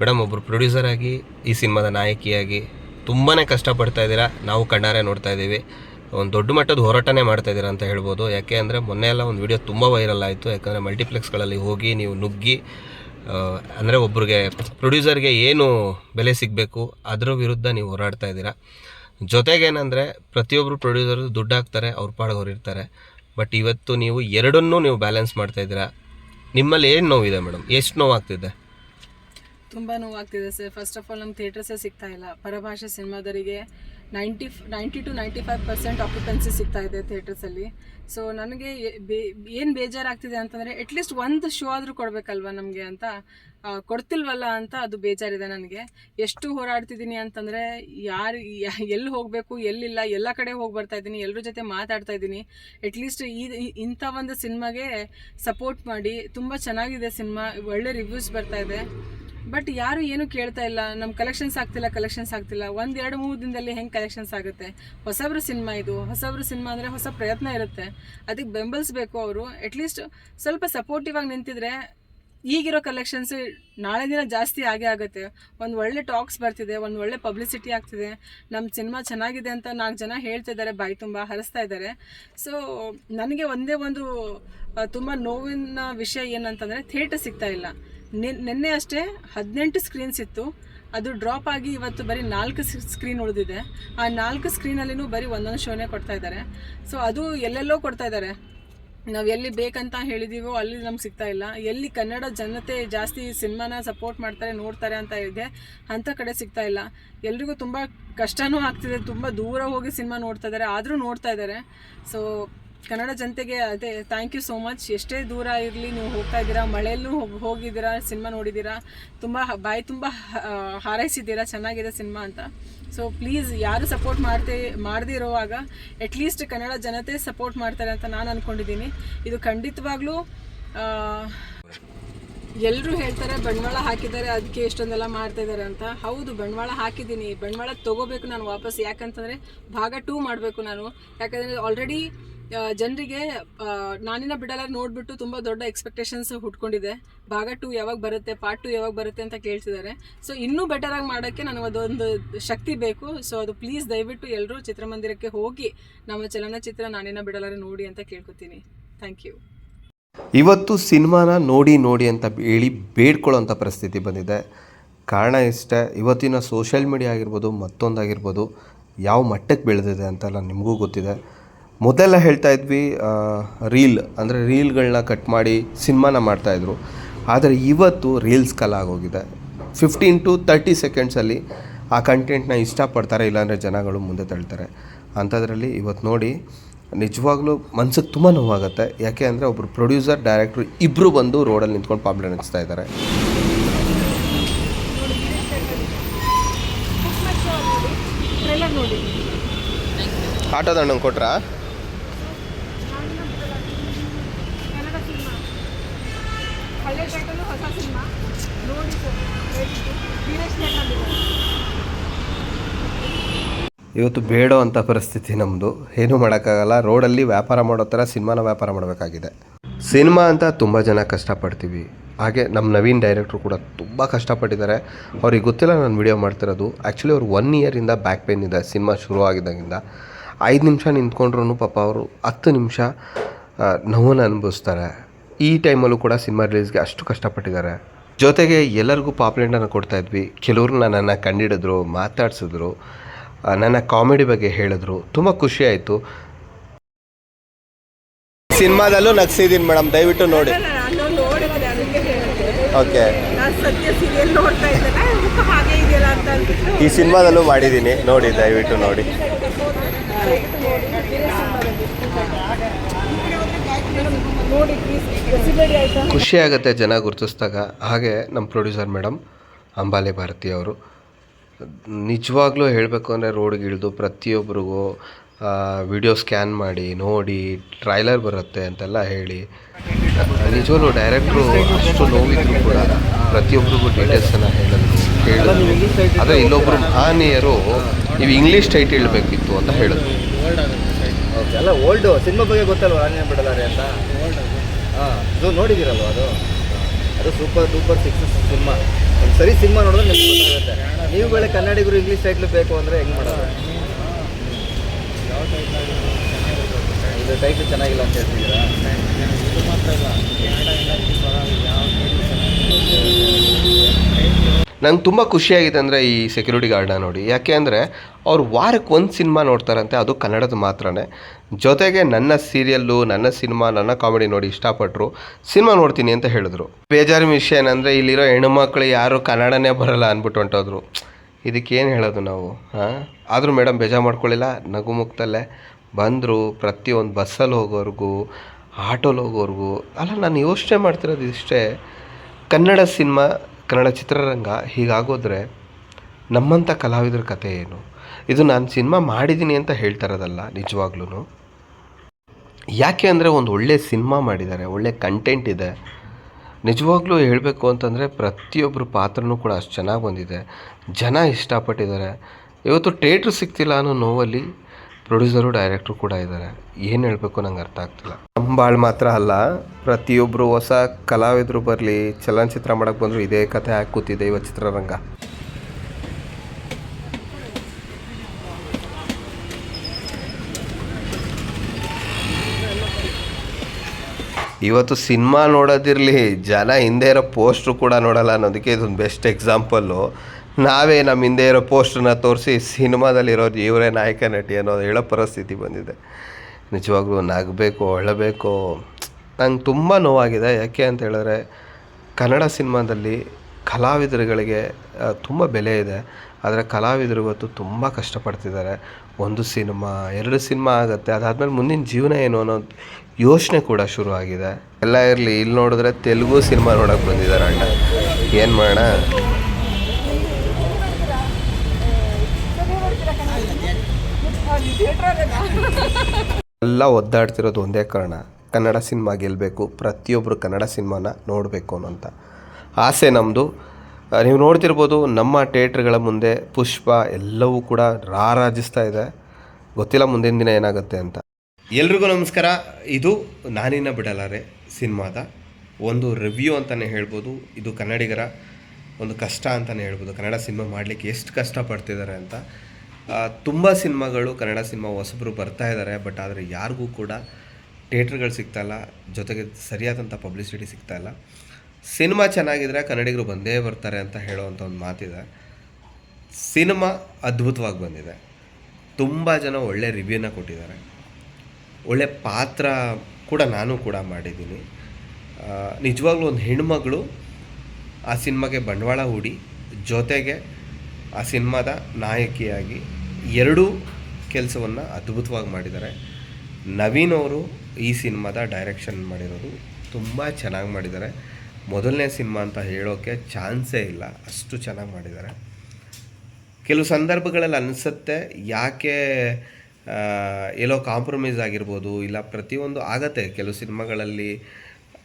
Madam ಒಬ್ಬರು producer ಆಗಿ, ಈ ಸಿನಿಮಾದ ನಾಯಕಿಯಾಗಿ ತುಂಬಾ ಕಷ್ಟಪಡ್ತಾ ಇದ್ದೀರಾ? ನಾವು ಕಣ್ಣಾರೆ ನೋಡ್ತಾ ಇದ್ದೀವಿ. ಒಂದು ದೊಡ್ಡ ಮಟ್ಟದ ಹೋರಾಟನೇ ಮಾಡ್ತಾ ಇದ್ದೀರಾ ಅಂತ ಹೇಳ್ಬೋದು. ಯಾಕೆ ಅಂದರೆ ಮೊನ್ನೆ ಎಲ್ಲ ಒಂದು ವಿಡಿಯೋ ತುಂಬ ವೈರಲ್ ಆಯಿತು. ಯಾಕಂದರೆ ಮಲ್ಟಿಪ್ಲೆಕ್ಸ್ಗಳಲ್ಲಿ ಹೋಗಿ ನೀವು ನುಗ್ಗಿ ಅಂದರೆ ಒಬ್ರಿಗೆ ಪ್ರೊಡ್ಯೂಸರ್ಗೆ ಏನು ಬೆಲೆ ಸಿಗಬೇಕು, ಅದರ ವಿರುದ್ಧ ನೀವು ಹೋರಾಡ್ತಾ ಇದ್ದೀರಾ? ಜೊತೆಗೇನೆಂದರೆ ಪ್ರತಿಯೊಬ್ಬರು ಪ್ರೊಡ್ಯೂಸರ್ ದುಡ್ಡು ಹಾಕ್ತಾರೆ, ಅವ್ರ ಪಾಡಿಗೆ ಹೊರಿರ್ತಾರೆ ಬಟ್ ಇವತ್ತು ನೀವು ಎರಡನ್ನೂ ನೀವು ಬ್ಯಾಲೆನ್ಸ್ ಮಾಡ್ತಾ ಇದ್ದೀರಾ? ನಿಮ್ಮಲ್ಲಿ ಏನು ನೋವಿದೆ ಮೇಡಮ್? ಎಷ್ಟು ನೋವಾಗ್ತಿದೆ? ತುಂಬ ನೋವಾಗ್ತಿದೆ ಸರ್. ಫಸ್ಟ್ ಆಫ್ ಆಲ್ ನಮ್ಮ ಥಿಯೇಟರ್ಸೇ ಸಿಗ್ತಾ ಇಲ್ಲ. ಪರಭಾಷೆ ಸಿನಿಮಾದವರಿಗೆ ninety ninety two ninety five percent occupancy ಸಿಗ್ತಾ ಇದೆ ಥಿಯೇಟರ್ಸಲ್ಲಿ ಸೊ ನನಗೆ ಏನು ಬೇಜಾರಾಗ್ತಿದೆ ಅಂತಂದರೆ ಅಟ್ಲೀಸ್ಟ್ ಒಂದು ಶೋ ಆದರೂ ಕೊಡಬೇಕಲ್ವ ನಮಗೆ ಅಂತ. ಕೊಡ್ತಿಲ್ವಲ್ಲ ಅಂತ ಅದು ಬೇಜಾರಿದೆ ನನಗೆ. ಎಷ್ಟು ಹೋರಾಡ್ತಿದ್ದೀನಿ ಅಂತಂದರೆ, ಯಾರು ಎಲ್ಲಿ ಹೋಗಬೇಕು, ಎಲ್ಲಿಲ್ಲ, ಎಲ್ಲ ಕಡೆ ಹೋಗಿ ಬರ್ತಾ ಇದ್ದೀನಿ ಎಲ್ಲರ ಜೊತೆ ಮಾತಾಡ್ತಾ ಇದ್ದೀನಿ. ಅಟ್ಲೀಸ್ಟ್ ಈ ಇಂಥ ಒಂದು ಸಿನಿಮಾಗೆ ಸಪೋರ್ಟ್ ಮಾಡಿ, ತುಂಬ ಚೆನ್ನಾಗಿದೆ ಸಿನಿಮಾ, ಒಳ್ಳೆ ರಿವ್ಯೂಸ್ ಬರ್ತಾ ಇದೆ. ಬಟ್ ಯಾರು ಏನು ಕೇಳ್ತಾ ಇಲ್ಲ ನಮ್ಮ ಕಲೆಕ್ಷನ್ಸ್ ಆಗ್ತಿಲ್ಲ ಕಲೆಕ್ಷನ್ಸ್ ಆಗ್ತಿಲ್ಲ. ಒಂದು ಎರಡು ಮೂರು ದಿನದಲ್ಲಿ ಹೆಂಗೆ ಕಲೆಕ್ಷನ್ಸ್ ಆಗುತ್ತೆ? ಹೊಸಬ್ರ ಸಿನಿಮಾ ಇದು, ಹೊಸಬ್ರ ಸಿನಿಮಾ ಅಂದರೆ ಹೊಸ ಪ್ರಯತ್ನ ಇರುತ್ತೆ. ಅದಕ್ಕೆ ಬೆಂಬಲಿಸಬೇಕು ಅವರು. ಅಟ್ಲೀಸ್ಟ್ ಸ್ವಲ್ಪ ಸಪೋರ್ಟಿವ್ ಆಗಿ ನಿಂತಿದ್ರೆ ಈಗಿರೋ ಕಲೆಕ್ಷನ್ಸ್ ನಾಳೆ ದಿನ ಜಾಸ್ತಿ ಆಗೇ ಆಗುತ್ತೆ. ಒಂದು ಒಳ್ಳೆ ಟಾಕ್ಸ್ ಬರ್ತಿದೆ, ಒಂದು ಒಳ್ಳೆ ಪಬ್ಲಿಸಿಟಿ ಆಗ್ತಿದೆ. ನಮ್ಮ ಸಿನಿಮಾ ಚೆನ್ನಾಗಿದೆ ಅಂತ ನಾಲ್ಕು ಜನ ಹೇಳ್ತಾ ಇದ್ದಾರೆ, ಬಾಯಿ ತುಂಬ ಹರಿಸ್ತಾ ಇದ್ದಾರೆ. ಸೊ ನನಗೆ ಒಂದೇ ಒಂದು ತುಂಬ ನೋವಿನ ವಿಷಯ ಏನಂತಂದರೆ ಥಿಯೇಟರ್ ಸಿಗ್ತಾ ಇಲ್ಲ. ನಿನ್- ನಿನ್ನೆ ಅಷ್ಟೇ ಹದಿನೆಂಟು ಸ್ಕ್ರೀನ್ಸ್ ಇತ್ತು. ಅದು ಡ್ರಾಪ್ ಆಗಿ ಇವತ್ತು ಬರೀ ನಾಲ್ಕು ಸ್ಕ್ರೀನ್ ಉಳಿದಿದೆ. ಆ ನಾಲ್ಕು ಸ್ಕ್ರೀನಲ್ಲಿನೂ ಬರೀ ಒಂದೊಂದು ಶೋನೇ ಕೊಡ್ತಾ ಇದ್ದಾರೆ. ಸೊ ಅದು ಎಲ್ಲೆಲ್ಲೋ ಕೊಡ್ತಾ ಇದ್ದಾರೆ. ನಾವು ಎಲ್ಲಿ ಬೇಕಂತ ಹೇಳಿದೀವೋ ಅಲ್ಲಿ ನಮ್ಗೆ ಸಿಗ್ತಾ ಇಲ್ಲ. ಎಲ್ಲಿ ಕನ್ನಡ ಜನತೆ ಜಾಸ್ತಿ ಸಿನಿಮಾನ ಸಪೋರ್ಟ್ ಮಾಡ್ತಾರೆ, ನೋಡ್ತಾರೆ ಅಂತ ಇದೆ ಅಂಥ ಕಡೆ ಸಿಗ್ತಾ ಇಲ್ಲ. ಎಲ್ರಿಗೂ ತುಂಬ ಕಷ್ಟನೂ ಆಗ್ತಿದೆ. ತುಂಬ ದೂರ ಹೋಗಿ ಸಿನಿಮಾ ನೋಡ್ತಾ ಇದ್ದಾರೆ ಆದರೂ ನೋಡ್ತಾ ಇದ್ದಾರೆ ಸೊ ಕನ್ನಡ ಜನತೆಗೆ ಅದೇ ಥ್ಯಾಂಕ್ ಯು ಸೋ ಮಚ್ ಎಷ್ಟೇ ದೂರ ಇರಲಿ, ನೀವು ಹೋಗ್ತಾ ಇದ್ದೀರಾ, ಮಳೆಯಲ್ಲೂ ಹೋಗಿ, ಹೋಗಿದ್ದೀರಾ ಸಿನಿಮಾ ನೋಡಿದ್ದೀರಾ, ತುಂಬ ಬಾಯಿ ತುಂಬ ಹಾರೈಸಿದ್ದೀರಾ, ಚೆನ್ನಾಗಿದೆ ಸಿನಿಮಾ ಅಂತ. ಸೊ ಪ್ಲೀಸ್ ಯಾರು ಸಪೋರ್ಟ್ ಮಾಡ್ತೇ, ಮಾಡದೇ ಅಟ್ಲೀಸ್ಟ್ ಕನ್ನಡ ಜನತೆ ಸಪೋರ್ಟ್ ಮಾಡ್ತಾರೆ ಅಂತ ನಾನು ಅಂದ್ಕೊಂಡಿದ್ದೀನಿ ಇದು ಖಂಡಿತವಾಗ್ಲೂ ಎಲ್ಲರೂ ಹೇಳ್ತಾರೆ, ಬಂಡವಾಳ ಹಾಕಿದ್ದಾರೆ ಅದಕ್ಕೆ ಎಷ್ಟೊಂದೆಲ್ಲ ಮಾಡ್ತಾ ಇದ್ದಾರೆ ಅಂತ. ಹೌದು, ಬಂಡವಾಳ ಹಾಕಿದ್ದೀನಿ. ಬಂಡವಾಳ ತಗೋಬೇಕು ನಾನು ವಾಪಸ್. ಯಾಕಂತಂದರೆ, ಭಾಗ ಟೂ ಮಾಡಬೇಕು ನಾನು. ಯಾಕಂದರೆ ಆಲ್ರೆಡಿ ಜನರಿಗೆ ನಾನಿನ ಬಿಡಲ್ಲ ನೋಡಿಬಿಟ್ಟು ತುಂಬ ದೊಡ್ಡ ಎಕ್ಸ್ಪೆಕ್ಟೇಷನ್ಸ್ ಹುಟ್ಕೊಂಡಿದೆ. ಭಾಗ ಟು ಯಾವಾಗ ಬರುತ್ತೆ ಪಾರ್ಟ್ ಟು ಯಾವಾಗ ಬರುತ್ತೆ ಅಂತ ಕೇಳ್ತಿದ್ದಾರೆ. ಸೊ ಇನ್ನೂ ಬೆಟರಾಗಿ ಮಾಡೋಕ್ಕೆ ನನಗೆ ಅದೊಂದು ಶಕ್ತಿ ಬೇಕು. ಸೊ ಅದು ಪ್ಲೀಸ್ ದಯವಿಟ್ಟು ಎಲ್ಲರೂ ಚಿತ್ರಮಂದಿರಕ್ಕೆ ಹೋಗಿ ನಮ್ಮ ಚಲನಚಿತ್ರ ನಾನಿನ ಬಿಡಲಾರೆ ನೋಡಿ ಅಂತ ಕೇಳ್ಕೊತೀನಿ. ಥ್ಯಾಂಕ್ ಯು ಇವತ್ತು ಸಿನಿಮಾನ ನೋಡಿ ನೋಡಿ ಅಂತ ಹೇಳಿ ಬೇಡ್ಕೊಳ್ಳೋಂಥ ಪರಿಸ್ಥಿತಿ ಬಂದಿದೆ. ಕಾರಣ ಇಷ್ಟೇ, ಇವತ್ತಿನ ಸೋಷಿಯಲ್ ಮೀಡಿಯಾ ಆಗಿರ್ಬೋದು, ಮತ್ತೊಂದಾಗಿರ್ಬೋದು, ಯಾವ ಮಟ್ಟಕ್ಕೆ ಬೆಳೆದಿದೆ ಅಂತೆಲ್ಲ ನಿಮಗೂ ಗೊತ್ತಿದೆ. ಮೊದಲೆಲ್ಲ ಹೇಳ್ತಾ ಇದ್ವಿ ರೀಲ್ ಅಂದರೆ ರೀಲ್ಗಳನ್ನ ಕಟ್ ಮಾಡಿ ಸಿನಿಮಾನ ಮಾಡ್ತಾಯಿದ್ರು ಆದರೆ ಇವತ್ತು ರೀಲ್ಸ್ ಕಲ ಆಗೋಗಿದೆ. ಫಿಫ್ಟೀನ್ ಟು ತರ್ಟಿ ಸೆಕೆಂಡ್ಸಲ್ಲಿ ಆ ಕಂಟೆಂಟ್ನ ಇಷ್ಟಪಡ್ತಾರೆ ಇಲ್ಲಾಂದರೆ ಜನಗಳು ಮುಂದೆ ತಳ್ತಾರೆ. ಅಂಥದ್ರಲ್ಲಿ ಇವತ್ತು ನೋಡಿ ನಿಜವಾಗ್ಲೂ ಮನ್ಸಿಗೆ ತುಂಬ ನೋವಾಗುತ್ತೆ. ಯಾಕೆ ಅಂದರೆ ಒಬ್ಬರು ಪ್ರೊಡ್ಯೂಸರ್ ಡೈರೆಕ್ಟ್ರು ಇಬ್ಬರು ಬಂದು ರೋಡಲ್ಲಿ ನಿಂತ್ಕೊಂಡು ಪಾಪ್ಯುಲರ್ ನಡೆಸ್ತಾ ಇದ್ದಾರೆ ಟ್ರೈಲರ್ ನೋಡಿ. ಆಟೋದ ಅಣ್ಣಂಗೆ ಕೊಟ್ರಾ ಕನ್ನಡ ಸಿನಿಮಾ ಹಳೆ ಟೈಟಲು ಹೊಸ ಸಿನಿಮಾ ನೋಡಿ ಸರ್ ದಯವಿಟ್ಟು ವೀರೇಶ್ ಲೇಖಂಡಿದ್ದಾರೆ ಇವತ್ತು ಬೇಡೋ ಅಂತ ಪರಿಸ್ಥಿತಿ ನಮ್ಮದು ಏನೂ ಮಾಡೋಕ್ಕಾಗಲ್ಲ. ರೋಡಲ್ಲಿ ವ್ಯಾಪಾರ ಮಾಡೋ ಥರ ಸಿನಿಮಾನ ವ್ಯಾಪಾರ ಮಾಡಬೇಕಾಗಿದೆ. ಸಿನಿಮಾ ಅಂತ ತುಂಬ ಜನ ಕಷ್ಟಪಡ್ತೀವಿ. ಹಾಗೆ ನಮ್ಮ ನವೀನ್ ಡೈರೆಕ್ಟ್ರು ಕೂಡ ತುಂಬ ಕಷ್ಟಪಟ್ಟಿದ್ದಾರೆ. ಅವ್ರಿಗೆ ಗೊತ್ತಿಲ್ಲ ನಾನು ವಿಡಿಯೋ ಮಾಡ್ತಿರೋದು. ಆ್ಯಕ್ಚುಲಿ ಅವ್ರು ಒನ್ ಇಯರಿಂದ ಬ್ಯಾಕ್ ಪೇನ್ ಇದೆ, ಸಿನಿಮಾ ಶುರು ಆಗಿದ್ದಾಗಿಂದ. ಐದು ನಿಮಿಷ ನಿಂತ್ಕೊಂಡ್ರು ಪಾಪ ಅವರು ಹತ್ತು ನಿಮಿಷ ನೋವನ್ನು ಅನುಭವಿಸ್ತಾರೆ. ಈ ಟೈಮಲ್ಲೂ ಕೂಡ ಸಿನಿಮಾ ರಿಲೀಸ್ಗೆ ಅಷ್ಟು ಕಷ್ಟಪಟ್ಟಿದ್ದಾರೆ. ಜೊತೆಗೆ ಎಲ್ಲರಿಗೂ ಪಾಪ್ಯುಲೇಟನ್ನು ಕೊಡ್ತಾ ಇದ್ವಿ. ಕೆಲವರು ನನ್ನನ್ನು ಕಂಡಿಡಿದ್ರು ಮಾತಾಡಿಸಿದ್ರು ನನ್ನ ಕಾಮಿಡಿ ಬಗ್ಗೆ ಹೇಳಿದ್ರು. ತುಂಬ ಖುಷಿ ಆಯಿತು. ಸಿನಿಮಾದಲ್ಲೂ ನಗ್ಸಿದ್ದೀನಿ ಮೇಡಮ್ ದಯವಿಟ್ಟು ನೋಡಿ. ಓಕೆ. ನಾನು ಸದ್ಯ ಸೀರಿಯಲ್ ನೋಡ್ತಾ ಇದ್ದೇನೆ. ಹಾಗೆ ಇದೆಯಲ್ಲ ಅಂತ ಅಂದ್ಬಿಟ್ಟು ಈ ಸಿನಿಮಾದಲ್ಲೂ ಮಾಡಿದ್ದೀನಿ ನೋಡಿ ದಯವಿಟ್ಟು ನೋಡಿ ನೋಡಿ ಪ್ಲೀಸ್ ಎಸಿಬೇಡಿ ಆಯಿತಾ ಖುಷಿ ಆಗುತ್ತೆ ಜನ ಗುರುತಿಸಿದಾಗ. ಹಾಗೆ ನಮ್ಮ ಪ್ರೊಡ್ಯೂಸರ್ ಮೇಡಮ್ ಅಂಬಾಲೆ ಭಾರತಿ ಅವರು. ನಿಜವಾಗ್ಲೂ ಹೇಳಬೇಕು ಅಂದರೆ ರೋಡ್ಗಿಳಿದು ಪ್ರತಿಯೊಬ್ಬರಿಗೂ ವಿಡಿಯೋ ಸ್ಕ್ಯಾನ್ ಮಾಡಿ ನೋಡಿ ಟ್ರೈಲರ್ ಬರುತ್ತೆ ಅಂತೆಲ್ಲ ಹೇಳಿ. ನಿಜವಾಗ್ಲೂ ಡೈರೆಕ್ಟ್ರು ಅಷ್ಟು ನೋವಿದ್ರು ಕೂಡ ಪ್ರತಿಯೊಬ್ಬರಿಗೂ ಡೀಟೇಲ್ಸನ್ನು ಹೇಳಿದ್ರು ಹೇಳಿದ್ರು ಅದೇ ಇಲ್ಲೊಬ್ಬರು ಮಹಾನೀಯರು ನೀವು ಇಂಗ್ಲೀಷ್ ಟೈಟ್ ಹೇಳಬೇಕಿತ್ತು ಅಂತ ಹೇಳಿದ್ರು ಓಲ್ಡು ಸಿನಿಮಾ ಬಗ್ಗೆ ಗೊತ್ತಲ್ವ ಬಿಡಲಾರೆ ಅಂತ? ಹಾಂ ಅದು ನೋಡಿದ್ದೀರಲ್ವ ಅದು? ಅದು ಸೂಪರ್ ಸೂಪರ್ ಸಿಕ್ಸ್ ಸಿನಿಮಾ ಒಂದು ಸರಿ ಸಿನಿಮಾ ನೋಡಿದ್ರೆ ನಿಮ್ಗೆ ಗೊತ್ತಾಗುತ್ತೆ. ನೀವು ಬೇಳೆ ಕನ್ನಡಿಗರು ಇಂಗ್ಲೀಷ್ ಟೈಟ್ಲು ಬೇಕು ಅಂದರೆ ಹೆಂಗೆ ಮಾಡೋದು? ಇದು ಟೈಟ್ಲು ಚೆನ್ನಾಗಿಲ್ಲ ಅಂತ ಹೇಳ್ತಿದ್ದೀರಾ? ನಂಗೆ ತುಂಬ ಖುಷಿಯಾಗಿದೆ ಅಂದರೆ ಈ ಸೆಕ್ಯೂರಿಟಿ ಗಾರ್ಡ್ನ ನೋಡಿ. ಯಾಕೆ ಅಂದರೆ ಅವ್ರು ವಾರಕ್ಕೆ ಒಂದು ಸಿನಿಮಾ ನೋಡ್ತಾರಂತೆ, ಅದು ಕನ್ನಡದ ಮಾತ್ರನೇ. ಜೊತೆಗೆ ನನ್ನ ಸೀರಿಯಲ್ಲು ನನ್ನ ಸಿನಿಮಾ, ನನ್ನ ಕಾಮಿಡಿ ನೋಡಿ ಇಷ್ಟಪಟ್ಟರು ಸಿನಿಮಾ ನೋಡ್ತೀನಿ ಅಂತ ಹೇಳಿದ್ರು. ಬೇಜಾರು ವಿಷಯ ಏನಂದರೆ ಇಲ್ಲಿರೋ ಹೆಣ್ಮಕ್ಳು ಯಾರು ಕನ್ನಡನೇ ಬರಲ್ಲ ಅಂದ್ಬಿಟ್ಟು ಹೊಂಟೋದ್ರು. ಇದಕ್ಕೇನು ಹೇಳೋದು ನಾವು, ಹಾಂ? ಆದರೂ ಮೇಡಮ್ ಬೇಜಾರು ಮಾಡ್ಕೊಳ್ಳಿಲ್ಲ ನಗು ಮುಕ್ತಲ್ಲೇ ಬಂದರು ಪ್ರತಿಯೊಂದು ಬಸ್ಸಲ್ಲಿ ಹೋಗೋರ್ಗೂ ಆಟೋಲ್ಲಿ ಹೋಗೋರ್ಗೂ, ಅಲ್ಲ ನಾನು ಯೋಚನೆ ಮಾಡ್ತಿರೋದು ಇಷ್ಟೇ. ಕನ್ನಡ ಸಿನಿಮಾ ಕನ್ನಡ ಚಿತ್ರರಂಗ ಹೀಗಾಗೋದ್ರೆ ನಮ್ಮಂಥ ಕಲಾವಿದರ ಕತೆ ಏನು? ಇದು ನಾನು ಸಿನಿಮಾ ಮಾಡಿದ್ದೀನಿ ಅಂತ ಹೇಳ್ತಾ ಇರೋದಲ್ಲ ನಿಜವಾಗ್ಲೂ ಯಾಕೆ ಅಂದರೆ ಒಂದು ಒಳ್ಳೆಯ ಸಿನಿಮಾ ಮಾಡಿದ್ದಾರೆ, ಒಳ್ಳೆ ಕಂಟೆಂಟ್ ಇದೆ. ನಿಜವಾಗ್ಲೂ ಹೇಳಬೇಕು ಅಂತಂದರೆ ಪ್ರತಿಯೊಬ್ಬರು ಪಾತ್ರನೂ ಕೂಡ ಅಷ್ಟು ಚೆನ್ನಾಗಿ ಬಂದಿದೆ. ಜನ ಇಷ್ಟಪಟ್ಟಿದ್ದಾರೆ. ಇವತ್ತು ಟೇಟ್ರ್ ಸಿಗ್ತಿಲ್ಲ ಅನ್ನೋ ನೋವಲ್ಲಿ ಪ್ರೊಡ್ಯೂಸರು, ಡೈರೆಕ್ಟ್ರು ಕೂಡ ಇದ್ದಾರೆ. ಏನು ಹೇಳಬೇಕು ನಂಗೆ ಅರ್ಥ ಆಗ್ತಿಲ್ಲ. ಕಂಬಾಳ್ ಮಾತ್ರ ಅಲ್ಲ ಪ್ರತಿಯೊಬ್ಬರು ಹೊಸ ಕಲಾವಿದರು ಬರಲಿ, ಚಲನಚಿತ್ರ ಮಾಡೋಕ್ಕೆ ಬಂದರು ಇದೇ ಕಥೆ ಹಾಕಿ ಕೂತಿದೆ ಇವತ್ತು ಚಿತ್ರರಂಗ. ಇವತ್ತು ಸಿನಿಮಾ ನೋಡೋದಿರಲಿ, ಜನ ಹಿಂದೆ ಇರೋ ಪೋಸ್ಟ್ರು ಕೂಡ ನೋಡಲ್ಲ ಅನ್ನೋದಕ್ಕೆ ಇದೊಂದು ಬೆಸ್ಟ್ ಎಕ್ಸಾಂಪಲ್ಲು ನಾವೇ ನಮ್ಮ ಹಿಂದೆ ಇರೋ ಪೋಸ್ಟ್ರನ್ನ ತೋರಿಸಿ ಸಿನಿಮಾದಲ್ಲಿರೋ ಇವರೇ ನಾಯಕ ನಟಿ ಅನ್ನೋದು ಹೇಳೋ ಪರಿಸ್ಥಿತಿ ಬಂದಿದೆ. ನಿಜವಾಗ್ಲೂ ನಗಬೇಕು, ಅಳಬೇಕು, ನಂಗೆ ತುಂಬ ನೋವಾಗಿದೆ. ಯಾಕೆ ಅಂತ ಹೇಳಿದ್ರೆ, ಕನ್ನಡ ಸಿನಿಮಾದಲ್ಲಿ ಕಲಾವಿದರುಗಳಿಗೆ ತುಂಬ ಬೆಲೆ ಇದೆ. ಆದರೆ ಕಲಾವಿದರು ಇವತ್ತು ತುಂಬ ಕಷ್ಟಪಡ್ತಿದ್ದಾರೆ. ಒಂದು ಸಿನಿಮಾ, ಎರಡು ಸಿನಿಮಾ ಆಗುತ್ತೆ. ಅದಾದಮೇಲೆ ಮುಂದಿನ ಜೀವನ ಏನು ಅನ್ನೋ ಯೋಚನೆ ಕೂಡ ಶುರು ಆಗಿದೆ. ಎಲ್ಲ ಇರಲಿ, ಇಲ್ಲಿ ನೋಡಿದ್ರೆ ತೆಲುಗು ಸಿನಿಮಾ ನೋಡೋಕೆ ಬಂದಿದ್ದಾರೆ ಅಣ್ಣ. ಏನು ಮಾಡೋಣ? ಎಲ್ಲ ಒದ್ದಾಡ್ತಿರೋದು ಒಂದೇ ಕಾರಣ. ಕನ್ನಡ ಸಿನಿಮಾ ಗೆಲ್ಲಬೇಕು ಪ್ರತಿಯೊಬ್ಬರು ಕನ್ನಡ ಸಿನಿಮಾನ ನೋಡಬೇಕು ಅನ್ನೋಂಥ ಆಸೆ ನಮ್ಮದು ನೀವು ನೋಡ್ತಿರ್ಬೋದು ನಮ್ಮ ಥಿಯೇಟ್ರ್ಗಳ ಮುಂದೆ ಪುಷ್ಪ ಎಲ್ಲವೂ ಕೂಡ ರಾರಾಜಿಸ್ತಾ ಇದೆ. ಗೊತ್ತಿಲ್ಲ ಮುಂದಿನ ದಿನ ಏನಾಗುತ್ತೆ ಅಂತ. ಎಲ್ರಿಗೂ ನಮಸ್ಕಾರ. ಇದು ನಾನಿನ್ನ ಬಿಡಲಾರೆ ಸಿನಿಮಾದ ಒಂದು ರಿವ್ಯೂ ಅಂತಲೇ ಹೇಳ್ಬೋದು. ಇದು ಕನ್ನಡಿಗರ ಒಂದು ಕಷ್ಟ ಅಂತಲೇ ಹೇಳ್ಬೋದು. ಕನ್ನಡ ಸಿನಿಮಾ ಮಾಡಲಿಕ್ಕೆ ಎಷ್ಟು ಕಷ್ಟಪಡ್ತಿದ್ದಾರೆ ಅಂತ. ತುಂಬ ಸಿನಿಮಾಗಳು ಕನ್ನಡ ಸಿನಿಮಾ ಹೊಸಬರು ಬರ್ತಾ ಇದ್ದಾರೆ ಬಟ್ ಆದರೆ ಯಾರಿಗೂ ಕೂಡ ಥಿಯೇಟ್ರ್ಗಳು ಸಿಗ್ತಾಯಿಲ್ಲ ಜೊತೆಗೆ ಸರಿಯಾದಂಥ ಪಬ್ಲಿಸಿಟಿ ಸಿಗ್ತಾಯಿಲ್ಲ ಸಿನಿಮಾ ಚೆನ್ನಾಗಿದ್ರೆ ಕನ್ನಡಿಗರು ಬಂದೇ ಬರ್ತಾರೆ ಅಂತ ಹೇಳುವಂಥ ಒಂದು ಮಾತಿದೆ. ಸಿನಿಮಾ ಅದ್ಭುತವಾಗಿ ಬಂದಿದೆ. ತುಂಬ ಜನ ಒಳ್ಳೆ ರಿವ್ಯೂನ ಕೊಟ್ಟಿದ್ದಾರೆ. ಒಳ್ಳೆ ಪಾತ್ರ ಕೂಡ ನಾನು ಕೂಡ ಮಾಡಿದ್ದೀನಿ. ನಿಜವಾಗ್ಲೂ ಒಂದು ಹೆಣ್ಮಗಳು ಆ ಸಿನಿಮಾಗೆ ಬಂಡವಾಳ ಹೂಡಿ, ಜೊತೆಗೆ ಆ ಸಿನಿಮಾದ ನಾಯಕಿಯಾಗಿ ಎರಡೂ ಕೆಲಸವನ್ನು ಅದ್ಭುತವಾಗಿ ಮಾಡಿದ್ದಾರೆ. ನವೀನ್ ಅವರು ಈ ಸಿನಿಮಾದ ಡೈರೆಕ್ಷನ್ ಮಾಡಿರೋದು ತುಂಬ ಚೆನ್ನಾಗಿ ಮಾಡಿದ್ದಾರೆ. ಮೊದಲನೇ ಸಿನಿಮಾ ಅಂತ ಹೇಳೋಕ್ಕೆ ಚಾನ್ಸೇ ಇಲ್ಲ, ಅಷ್ಟು ಚೆನ್ನಾಗಿ ಮಾಡಿದ್ದಾರೆ. ಕೆಲವು ಸಂದರ್ಭಗಳಲ್ಲಿ ಅನಿಸುತ್ತೆ ಯಾಕೆ ಎಲ್ಲೋ ಕಾಂಪ್ರಮೈಸ್ ಆಗಿರ್ಬೋದು ಇಲ್ಲ ಪ್ರತಿಯೊಂದು ಆಗತ್ತೆ ಕೆಲವು ಸಿನಿಮಾಗಳಲ್ಲಿ.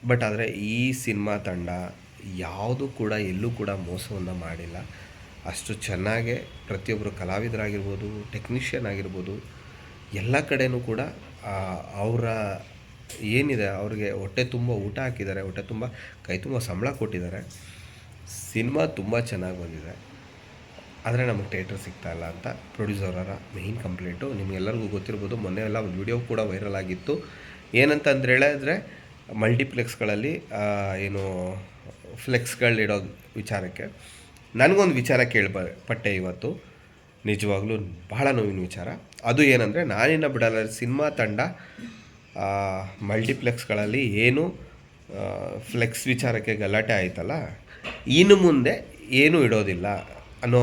ಬಟ್ ಆದರೆ ಈ ಸಿನಿಮಾ ತಂಡ ಯಾವುದು ಕೂಡ ಎಲ್ಲೂ ಕೂಡ ಮೋಸವನ್ನು ಮಾಡಿಲ್ಲ. ಅಷ್ಟು ಚೆನ್ನಾಗೆ ಪ್ರತಿಯೊಬ್ಬರು ಕಲಾವಿದರಾಗಿರ್ಬೋದು ಟೆಕ್ನಿಷಿಯನ್ ಆಗಿರ್ಬೋದು, ಎಲ್ಲ ಕಡೆಯೂ ಕೂಡ ಅವರ ಏನಿದೆ, ಅವ್ರಿಗೆ ಹೊಟ್ಟೆ ತುಂಬ ಊಟ ಹಾಕಿದ್ದಾರೆ, ಹೊಟ್ಟೆ ತುಂಬ, ಕೈ ತುಂಬ ಸಂಬಳ ಕೊಟ್ಟಿದ್ದಾರೆ. ಸಿನಿಮಾ ತುಂಬ ಚೆನ್ನಾಗಿ ಬಂದಿದೆ. ಆದರೆ ನಮಗೆ ಥಿಯೇಟರ್ ಸಿಗ್ತಾ ಇಲ್ಲ ಅಂತ ಪ್ರೊಡ್ಯೂಸರರ ಮೇಯ್ನ್ ಕಂಪ್ಲೇಂಟು ನಿಮಗೆಲ್ಲರಿಗೂ ಗೊತ್ತಿರ್ಬೋದು, ಮೊನ್ನೆ ಎಲ್ಲ ಒಂದು ವಿಡಿಯೋ ಕೂಡ ವೈರಲ್ ಆಗಿತ್ತು. ಏನಂತ ಅಂದ್ರೆ ಹೇಳಿದ್ರೆ ಮಲ್ಟಿಪ್ಲೆಕ್ಸ್ಗಳಲ್ಲಿ ಏನು ಫ್ಲೆಕ್ಸ್ಗಳಿಡೋ ವಿಚಾರಕ್ಕೆ. ನನಗೊಂದು ವಿಚಾರ ಕೇಳ್ಬ ಪಟ್ಟೆ ಇವತ್ತು. ನಿಜವಾಗ್ಲೂ ಬಹಳ ನೋವಿನ ವಿಚಾರ. ಅದು ಏನಂದರೆ ನಾನಿನ ಬಿಡಲ್ಲ, ಸಿನಿಮಾ ತಂಡ ಮಲ್ಟಿಪ್ಲೆಕ್ಸ್ಗಳಲ್ಲಿ ಏನು ಫ್ಲೆಕ್ಸ್ ವಿಚಾರಕ್ಕೆ ಗಲಾಟೆ ಆಯ್ತಲ್ಲ, ಇನ್ನು ಮುಂದೆ ಏನೂ ಇಡೋದಿಲ್ಲ ಅನ್ನೋ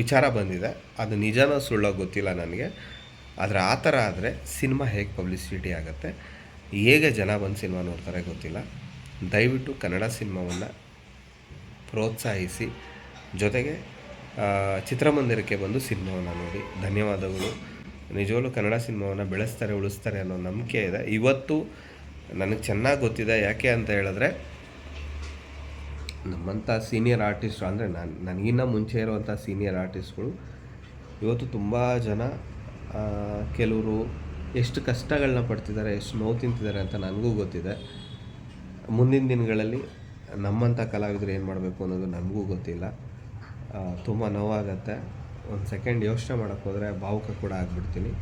ವಿಚಾರ ಬಂದಿದೆ. ಅದು ನಿಜನೋ ಸುಳ್ಳೋ ಗೊತ್ತಿಲ್ಲ ನನಗೆ. ಆದರೆ ಆ ಥರ ಆದರೆ ಸಿನಿಮಾ ಹೇಗೆ ಪಬ್ಲಿಸಿಟಿ ಆಗುತ್ತೆ? ಹೇಗೆ ಜನ ಬಂದು ಸಿನಿಮಾ ನೋಡ್ತಾರೆ ಗೊತ್ತಿಲ್ಲ. ದಯವಿಟ್ಟು ಕನ್ನಡ ಸಿನಿಮಾವನ್ನು ಪ್ರೋತ್ಸಾಹಿಸಿ. ಜೊತೆಗೆ ಚಿತ್ರಮಂದಿರಕ್ಕೆ ಬಂದು ಸಿನಿಮಾವನ್ನು ನೋಡಿ. ಧನ್ಯವಾದಗಳು. ನಿಜವಾಗ್ಲೂ ಕನ್ನಡ ಸಿನಿಮಾವನ್ನು ಬೆಳೆಸ್ತಾರೆ, ಉಳಿಸ್ತಾರೆ ಅನ್ನೋ ನಂಬಿಕೆ ಇದೆ. ಇವತ್ತು ನನಗೆ ಚೆನ್ನಾಗಿ ಗೊತ್ತಿದೆ. ಯಾಕೆ ಅಂತ ಹೇಳಿದ್ರೆ ನಮ್ಮಂಥ ಸೀನಿಯರ್ ಆರ್ಟಿಸ್ಟ್ರು, ಅಂದರೆ ನಾನು ನನಗಿನ್ನ ಮುಂಚೆ ಇರುವಂಥ ಸೀನಿಯರ್ ಆರ್ಟಿಸ್ಟ್ಗಳು, ಇವತ್ತು ತುಂಬ ಜನ ಕೆಲವರು ಎಷ್ಟು ಕಷ್ಟಗಳನ್ನ ಪಡ್ತಿದ್ದಾರೆ, ಎಷ್ಟು ನೋವು ತಿಂತಿದ್ದಾರೆ ಅಂತ ನನಗೂ ಗೊತ್ತಿದೆ. ಮುಂದಿನ ದಿನಗಳಲ್ಲಿ ನಮ್ಮಂಥ ಕಲಾವಿದರು ಏನು ಮಾಡಬೇಕು ಅನ್ನೋದು ನನಗೂ ಗೊತ್ತಿಲ್ಲ. ತುಂಬ ನೋವಾಗತ್ತೆ. ಒಂದು ಸೆಕೆಂಡ್ ಯೋಚನೆ ಮಾಡೋಕ್ಕೆ ಹೋದರೆ ಭಾವುಕ ಕೂಡ ಆಗಿಬಿಡ್ತೀನಿ.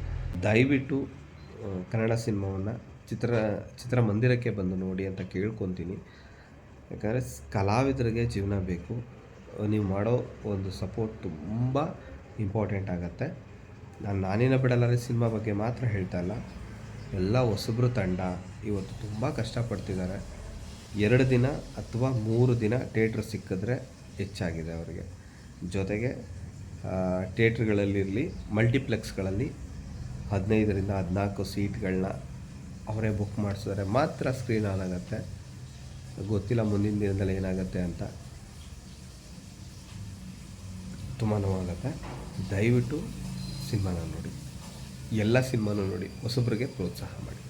ದಯವಿಟ್ಟು ಕನ್ನಡ ಸಿನಿಮಾವನ್ನು ಚಿತ್ರ ಚಿತ್ರಮಂದಿರಕ್ಕೆ ಬಂದು ನೋಡಿ ಅಂತ ಕೇಳ್ಕೊತೀನಿ. ಯಾಕಂದರೆ ಕಲಾವಿದರಿಗೆ ಜೀವನ ಬೇಕು. ನೀವು ಮಾಡೋ ಒಂದು ಸಪೋರ್ಟ್ ತುಂಬ ಇಂಪಾರ್ಟೆಂಟ್ ಆಗುತ್ತೆ. ನಾನು ನಾನೇನ ಬಿಡಲಾರೆ ಸಿನಿಮಾ ಬಗ್ಗೆ ಮಾತ್ರ ಹೇಳ್ತಾ ಇಲ್ಲ. ಎಲ್ಲ ಹೊಸಬ್ರು ತಂಡ ಇವತ್ತು ತುಂಬ ಕಷ್ಟಪಡ್ತಿದ್ದಾರೆ. ಎರಡು ದಿನ ಅಥವಾ ಮೂರು ದಿನ ಥಿಯೇಟ್ರ್ ಸಿಕ್ಕಿದ್ರೆ ಹೆಚ್ಚಾಗಿದೆ ಅವರಿಗೆ. ಜೊತೆಗೆ ಥಿಯೇಟ್ರ್ಗಳಲ್ಲಿರಲಿ, ಮಲ್ಟಿಪ್ಲೆಕ್ಸ್ಗಳಲ್ಲಿ ಹದಿನೈದರಿಂದ ಹದಿನಾಲ್ಕು ಸೀಟ್ಗಳನ್ನ ಅವರೇ ಬುಕ್ ಮಾಡಿಸಿದ್ರೆ ಮಾತ್ರ ಸ್ಕ್ರೀನ್ ಆನ್ ಆಗುತ್ತೆ. ಗೊತ್ತಿಲ್ಲ ಮುಂದಿನ ದಿನದಲ್ಲಿ ಏನಾಗುತ್ತೆ ಅಂತ. ತುಂಬ ನೋವಾಗುತ್ತೆ. ದಯವಿಟ್ಟು ಸಿನಿಮಾನ ನೋಡಿ. ಎಲ್ಲ ಸಿನಿಮಾನೂ ನೋಡಿ. ಹೊಸಬ್ರಿಗೆ ಪ್ರೋತ್ಸಾಹ ಮಾಡಿ.